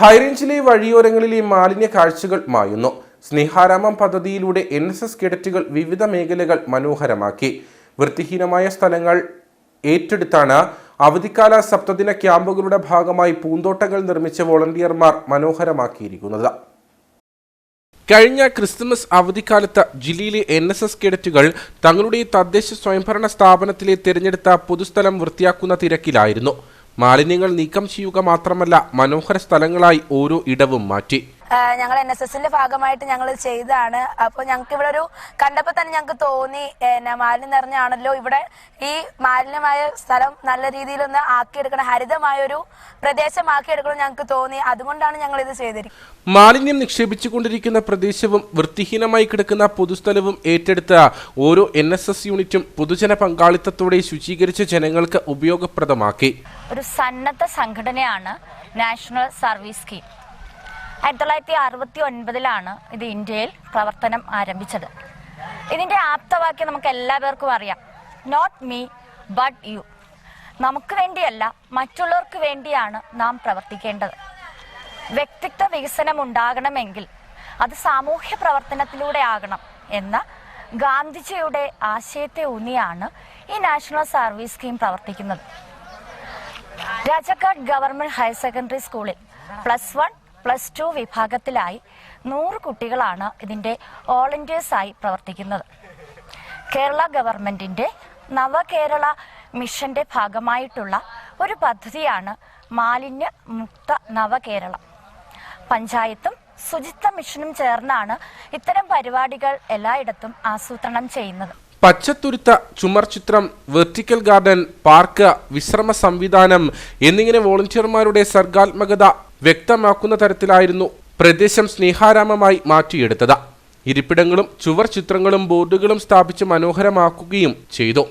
ഹൈറേഞ്ചിലെ വഴിയോരങ്ങളിലെ മാലിന്യ കാഴ്ചകൾ മായുന്നു. സ്നേഹാരാമം പദ്ധതിയിലൂടെ എൻ എസ് എസ് കേഡറ്റുകൾ വിവിധ മേഖലകൾ മനോഹരമാക്കി. വൃത്തിഹീനമായ സ്ഥലങ്ങൾ ഏറ്റെടുത്താണ് അവധിക്കാല സപ്തദിന ക്യാമ്പുകളുടെ ഭാഗമായി പൂന്തോട്ടങ്ങൾ നിർമ്മിച്ച വോളണ്ടിയർമാർ മനോഹരമാക്കിയിരിക്കുന്നത്. കഴിഞ്ഞ ക്രിസ്തുമസ് അവധിക്കാലത്ത് ജില്ലയിലെ എൻ എസ് എസ് കേഡറ്റുകൾ തങ്ങളുടെ തദ്ദേശ സ്വയംഭരണ സ്ഥാപനത്തിലെ തിരഞ്ഞെടുത്ത പൊതുസ്ഥലം വൃത്തിയാക്കുന്ന തിരക്കിലായിരുന്നു. മാലിന്യങ്ങൾ നീക്കം ചെയ്യുക മാത്രമല്ല മനോഹര സ്ഥലങ്ങളായി ഓരോ ഇടവും മാറ്റി. ഞങ്ങൾ എൻ എസ് എസിന്റെ ഭാഗമായിട്ട് ഞങ്ങൾ ചെയ്തതാണ്. അപ്പോൾ ഞങ്ങൾക്ക് ഇവിടെ ഒരു കണ്ടപ്പോൾ തന്നെ ഞങ്ങൾക്ക് തോന്നി എന്നാ മാലിന്യം നിറഞ്ഞാണല്ലോ ഇവിടെ ഈ മാലിന്യമായ സ്ഥലം നല്ല രീതിയിലൊന്ന് ആക്കിയെടുക്കണം ഹരിതമായൊരു പ്രദേശമാക്കിയെടുക്കണം ഞങ്ങൾക്ക് തോന്നി. അതുകൊണ്ടാണ് ഞങ്ങൾ ഇത് ചെയ്തിരിക്കുന്നത്. മാലിന്യം നിക്ഷേപിച്ചുകൊണ്ടിരിക്കുന്ന പ്രദേശവും വൃത്തിഹീനമായി കിടക്കുന്ന പൊതുസ്ഥലവും ഏറ്റെടുത്ത ഓരോ എൻ എസ് എസ് യൂണിറ്റും പൊതുജന പങ്കാളിത്തത്തോടെ ശുചീകരിച്ച ജനങ്ങൾക്ക് ഉപയോഗപ്രദമാക്കി. ഒരു സന്നദ്ധ സംഘടനയാണ് നാഷണൽ സർവീസ് സ്കീം. ആയിരത്തി തൊള്ളായിരത്തി അറുപത്തി ഒൻപതിലാണ് ഇത് ഇന്ത്യയിൽ പ്രവർത്തനം ആരംഭിച്ചത്. ഇതിന്റെ ആപ്തവാക്യം നമുക്ക് എല്ലാവർക്കും അറിയാം. നോട്ട് മീ ബട്ട് യു നമുക്ക് വേണ്ടിയല്ല മറ്റുള്ളവർക്ക് വേണ്ടിയാണ് നാം പ്രവർത്തിക്കേണ്ടത്. വ്യക്തിത്വ വികസനം ഉണ്ടാകണമെങ്കിൽ അത് സാമൂഹ്യ പ്രവർത്തനത്തിലൂടെ ആകണം എന്ന ഗാന്ധിജിയുടെ ആശയത്തെ ഊന്നിയാണ് ഈ നാഷണൽ സർവീസ് സ്കീം പ്രവർത്തിക്കുന്നത്. രാജക്കാട് ഗവൺമെന്റ് ഹയർ സെക്കൻഡറി സ്കൂളിൽ പ്ലസ് വൺ പ്ലസ് ടു വിഭാഗത്തിലായി നൂറ് കുട്ടികളാണ് ഇതിന്റെ വോളണ്ടിയേഴ്സായി പ്രവർത്തിക്കുന്നത്. കേരള ഗവൺമെന്റിന്റെ നവകേരള മിഷന്റെ ഭാഗമായിട്ടുള്ള ഒരു പദ്ധതിയാണ് മാലിന്യ മുക്ത നവകേരളം. പഞ്ചായത്തും ശുചിത്വ മിഷനും ചേർന്നാണ് ഇത്തരം പരിപാടികൾ എല്ലായിടത്തും ആസൂത്രണം ചെയ്യുന്നത്. പച്ചത്തുരുത്ത ചുമർചിത്രം വെർട്ടിക്കൽ ഗാർഡൻ പാർക്ക് വിശ്രമ സംവിധാനം എന്നിങ്ങനെ വോളണ്ടിയർമാരുടെ സർഗാത്മകത വ്യക്തമാക്കുന്ന തരത്തിലായിരുന്നു പ്രദേശം സ്നേഹാരാമമായി മാറ്റിയെടുത്തത്. ഇരിപ്പിടങ്ങളും ചുവർ ചിത്രങ്ങളും ബോർഡുകളും സ്ഥാപിച്ച് മനോഹരമാക്കുകയും ചെയ്തു.